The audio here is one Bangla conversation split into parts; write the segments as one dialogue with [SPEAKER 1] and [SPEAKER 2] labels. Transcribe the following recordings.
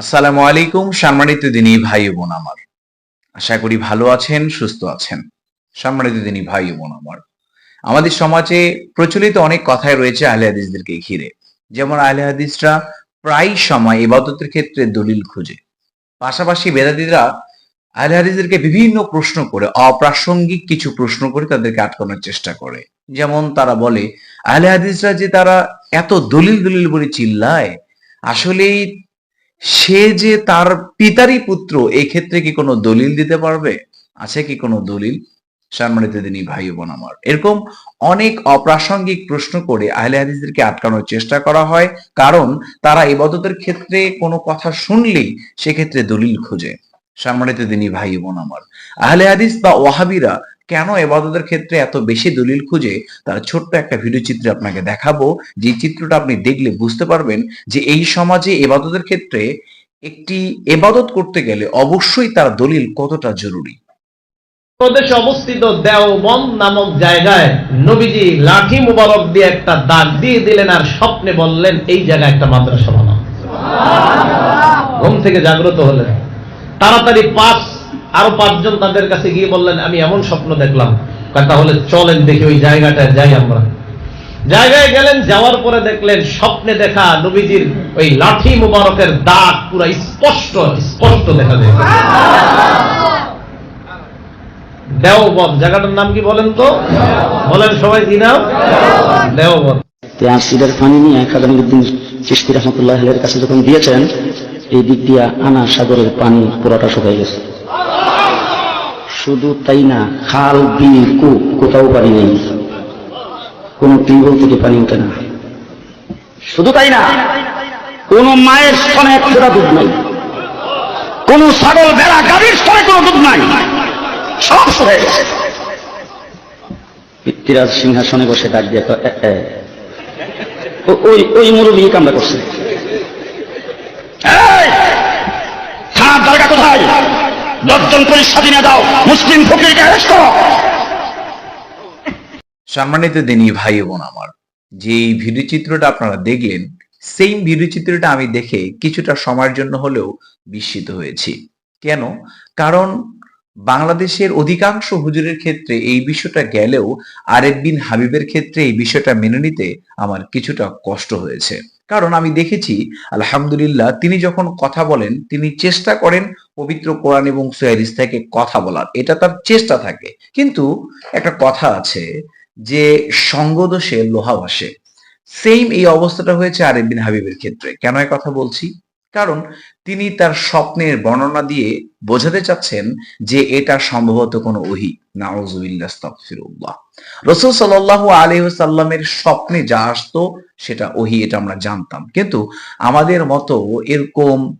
[SPEAKER 1] আসসালামু আলাইকুম, সম্মানিত দিনী ভাই বোন আমার। আশা করি ভালো আছেন, সুস্থ আছেন, সম্মানিত দিনী ভাই বোন আমার। আমাদের সমাজে প্রচলিত অনেক কথাই রয়েছে আহলে হাদিসদেরকে ঘিরে। যেমন আহলে হাদিসরা প্রায় সময় ইবাদতের ক্ষেত্রে দলিল খুঁজে। পাশাপাশি বেদাতিরা আহলে হাদিসদেরকে বিভিন্ন প্রশ্ন করে, অপ্রাসঙ্গিক কিছু প্রশ্ন করে তাদেরকে আটকানোর চেষ্টা করে। যেমন তারা বলে, আহলে হাদিসরা যে তারা এত দলিল দলিল বলে চিল্লায়, আসলেই সে যে তার পিতারই পুত্র, এক্ষেত্রে কি কোনো দলিল দিতে পারবে? আছে কি কোনো দলিল? সম্মানিত দিনী ভাই বোন আমার, এরকম অনেক অপ্রাসঙ্গিক প্রশ্ন করে আহলে হাদিসদেরকে আটকানোর চেষ্টা করা হয়, কারণ তারা ইবাদতের ক্ষেত্রে কোনো কথা শুনলেই সেক্ষেত্রে দলিল খোঁজে। সম্মানিত দিনী ভাই বোন আমার, আহলে হাদিস বা ওয়াহাবিরা কেন এবাদতের ক্ষেত্রে এত বেশি দলিল খুঁজে? তার ছোট্ট একটা ভিডিও চিত্র আপনাকে দেখাবো। যে চিত্রটা আপনি দেখলে বুঝতে পারবেন যে এই সমাজে এবাদতের ক্ষেত্রে একটি এবাদত করতে গেলে অবশ্যই তার দলিল কতটা জরুরি?
[SPEAKER 2] প্রদেশে অবস্থিত দেওবন্দ নামক জায়গায় নবীজি লাঠি মুবারক দিয়ে একটা দাগ দিয়ে দিলেন আর স্বপ্নে বললেন এই জায়গায় একটা মাদ্রাসা বানাও। ঘুম থেকে জাগ্রত হলেন। তাড়াতাড়ি পাঁচ আরও পাঁচজন তাদের কাছে গিয়ে বললেন, আমি এমন স্বপ্ন দেখলাম। তাহলে চলেন দেখি ওই জায়গাটায় যাই আমরা। জায়গায় গেলেন, যাওয়ার পরে দেখলেন স্বপ্নে দেখা নবীজির ওই লাঠি মুবারকের দাগ পুরো স্পষ্ট স্পষ্ট দেখা যায়। দেওবন জায়গাটার নাম কি বলেন তো? বলেন সবাই কি নাম? দেওবন
[SPEAKER 3] আসিদের পানি নিয়ে খাদামুদ্দিন চিস্তি রহমতুল্লাহ কাছে যখন দিয়েছেন এই দিক দিয়া আনা সাগরের পানি পুরোটা শুকাই গেছে। শুধু তাই না খাল বিল কূপ কোথাও পানি নেই। কোন টিউবওয়েল থেকে পানি ওঠে না। শুধু তাই না কোন মায়ের স্তনে এক ফোঁটা দুধ নাই। কোন ছাগল বেড়া গাভীর স্তনে কোনো দুধ নাই। সব পিতৃরাজ সিংহাসনে বসে ডাক দিয়ে কয়, "এ, এ, ও- ওই ওই মুরব্বী কামড়া করছে। দশজন পুলিশ স্বাধীনে দাও মুসলিম ফকিরকে অ্যারেস্ট করো।
[SPEAKER 1] সম্মানিত দিনী ভাই বোন আমার, যে ভিডিও চিত্রটা আপনারা দেখলেন সেম ভিডিও চিত্রটা আমি দেখে কিছুটা সময়ের জন্য হলেও বিস্মিত হয়েছি। কেন? কারণ বাংলাদেশের অধিকাংশ হুজুরের ক্ষেত্রে এই বিষয়টা গেলেও আরেক বিন হাবিবের ক্ষেত্রে এই বিষয়টা মেনে নিতে আমার কিছুটা কষ্ট হয়েছে। কারণ আমি দেখেছি, আলহামদুলিল্লাহ, তিনি যখন কথা বলেন, তিনি চেষ্টা করেন পবিত্র কোরআন এবং সুয়ারিস থেকে কথা বলার। এটা তার চেষ্টা থাকে। কিন্তু একটা কথা আছে যে সঙ্গদোষে লোহা ভাসে। সেম এই অবস্থাটা হয়েছে আরেক বিন হাবিবের ক্ষেত্রে। কেন এই কথা বলছি? কারণ তিনি তার স্বপ্নের বর্ণনা দিয়ে বোঝাতে চাচ্ছেন যে এটা সম্ভবত কোনো ওহি। নাউজুবিল্লাহ রসুল সাল্লাহ আলহিসাল্লামের স্বপ্নে যা আসতো, সেটা ওহি, এটা আমরা জানতাম। কিন্তু আমাদের মতো এরকম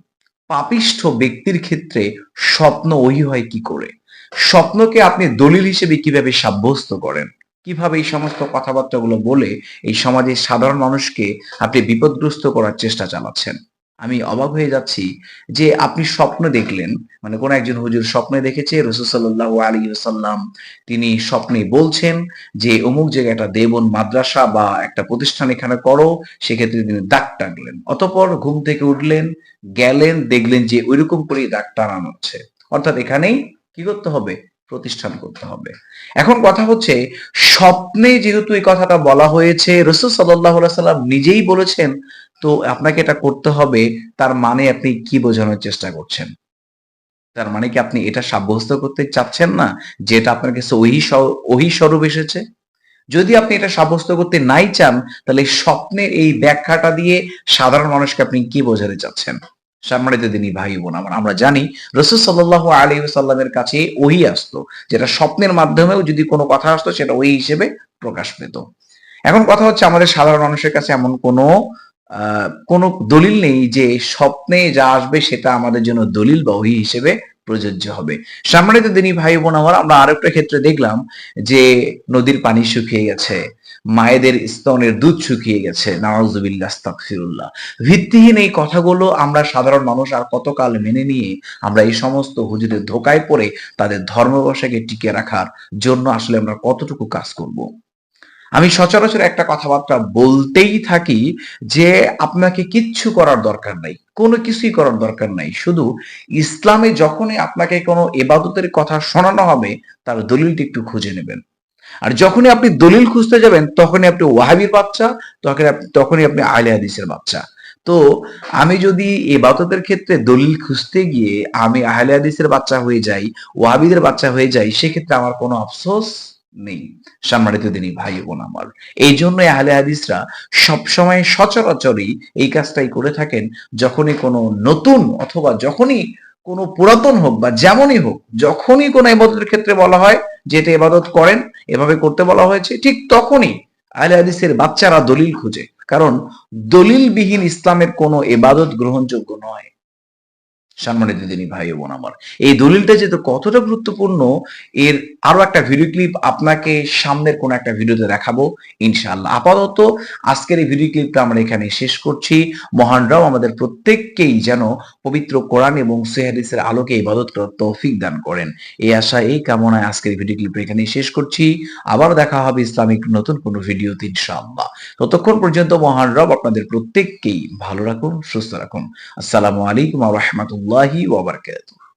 [SPEAKER 1] পাপিষ্ঠ ব্যক্তির ক্ষেত্রে স্বপ্ন ওহি হয় কি করে? স্বপ্নকে আপনি দলিল হিসেবে কীভাবে সাব্যস্ত করেন? কীভাবে এই সমস্ত কথাবার্তাগুলো বলে এই সমাজের সাধারণ মানুষকে আপনি বিপদগ্রস্ত করার চেষ্টা চালাচ্ছেন? আমি অবাক হয়ে যাচ্ছি যে আপনি স্বপ্ন দেখলেন মানে কোন একজন হুজুর স্বপ্নে দেখেছে, রসুল সাল্লাহ আলী সাল্লাম তিনি স্বপ্নে বলছেন যে অমুক জায়গায় একটা দেবন মাদ্রাসা বা একটা প্রতিষ্ঠান এখানে করো, সেক্ষেত্রে তিনি দাগ টানলেন। অতপর ঘুম থেকে উঠলেন, গেলেন, দেখলেন যে ওইরকম করেই দাগ টানানো হচ্ছে। অর্থাৎ এখানেই কি করতে হবে? প্রতিষ্ঠান করতে হবে। এখন কথা হচ্ছে, স্বপ্নে যেহেতু এই কথাটা বলা হয়েছে, রসুল সাল্লাহ সাল্লাম নিজেই বলেছেন, তো আপনাকে এটা করতে হবে, তার মানে আপনি কি বোঝানোর চেষ্টা করছেন? তার মানে কি আপনি এটা সাব্যস্ত করতে চাচ্ছেন না, যে এটা আপনার কাছে ওই ওহি স্বরূপ এসেছে? যদি আপনি এটা সাব্যস্ত করতে নাই চান, তাহলে স্বপ্নের এই ব্যাখ্যাটা দিয়ে সাধারণ মানুষকে আপনি কি বোঝাতে চাচ্ছেন? সম্মানিত দিনী ভাই বোন, আমার জানি রসুল সাল্লাহ আলী সাল্লামের কাছে ওহি আসতো, যেটা স্বপ্নের মাধ্যমেও যদি কোনো কথা আসতো, সেটা ওই হিসেবে প্রকাশ পেত। এখন কথা হচ্ছে আমাদের সাধারণ মানুষের কাছে এমন কোনো কোনো দলিল নেই যে স্বপ্নে যা আসবে সেটা আমাদের জন্য দলিল বা ওহি হিসেবে প্রযোজ্য হবে। সম্মানিত দিনী ভাই বোন আমার আমরা আরেকটা ক্ষেত্রে দেখলাম যে নদীর পানি শুকিয়ে গেছে। মায়েদের স্তনের দুধ শুকিয়ে গেছে। নওয়াজুবিল্লাহ আস্তাগফিরুল্লাহ। ভিত্তিহীন এই কথাগুলো আমরা সাধারণ মানুষ আর কতকাল মেনে নিয়ে আমরা এই সমস্ত হুজুরের ধোকায় পড়ে তাদের ধর্মবসাকে টিকে রাখার জন্য আসলে আমরা কতটুকু কাজ করব। আমি সচরাচর একটা কথাবার্তা বলতেই থাকি যে আপনাকে কিচ্ছু করার দরকার নাই, কোনো কিছুই করার দরকার নাই। শুধু ইসলামে যখনই আপনাকে কোনো এবাদতের কথা শোনানো হবে, তার দলিলটি একটু খুঁজে নেবেন। আর যখনই আপনি দলিল খুঁজতে যাবেন, তখনই আপনি ওয়াহাবির বাচ্চা তখন তখনই আপনি আহলে হাদিসের বাচ্চা তো আমি যদি এবাদতের ক্ষেত্রে দলিল খুঁজতে গিয়ে আমি আহলে হাদিসের বাচ্চা হয়ে যাই, ওয়াহাবিদের বাচ্চা হয়ে যাই, সেক্ষেত্রে আমার কোনো আফসোস নেই, সম্মানিত দিনী ভাই বোন আমার। এই জন্যই আহলে হাদিসরা সবসময় সচরাচরই এই কাজটাই করে থাকেন, যখনই কোনো নতুন অথবা যখনই কোনো পুরাতন হোক বা যেমনই হোক, যখনই কোনো ইবাদতের ক্ষেত্রে বলা হয় যে এবাদত করেন, এভাবে করতে বলা হয়েছে, ঠিক তখনই আহলে হাদিসের বাচ্চারা দলিল খুঁজে। কারণ দলিলবিহীন ইসলামের কোনো এবাদত গ্রহণযোগ্য নয়। সম্মানিত দিনী ভাই বোন আমার। এই দলিলটা যেহেতু কতটা গুরুত্বপূর্ণ, এর আরও একটা ভিডিও ক্লিপ আপনাকে সামনের কোন একটা ভিডিওতে দেখাবো, ইনশাআল্লাহ। আপাতত আজকের এই ভিডিও ক্লিপটা আমরা এখানে শেষ করছি। মহানরাও আমাদের প্রত্যেককেই যেন পবিত্র কোরআন এবং সেহাদিসের আলোকে ইবাদত করার তৌফিক দান করেন। এই আশা, এই কামনায় আজকের ভিডিও ক্লিপটা এখানে শেষ করছি। আবার দেখা হবে ইসলামিক নতুন কোনো ভিডিওতে ইনশাআল্লাহ। ততক্ষণ পর্যন্ত মহান রব আপনাদের প্রত্যেককেই ভালো রাখুন, সুস্থ রাখুন। আসসালামু আলাইকুম ওয়া ওয়া বারাকাতুহু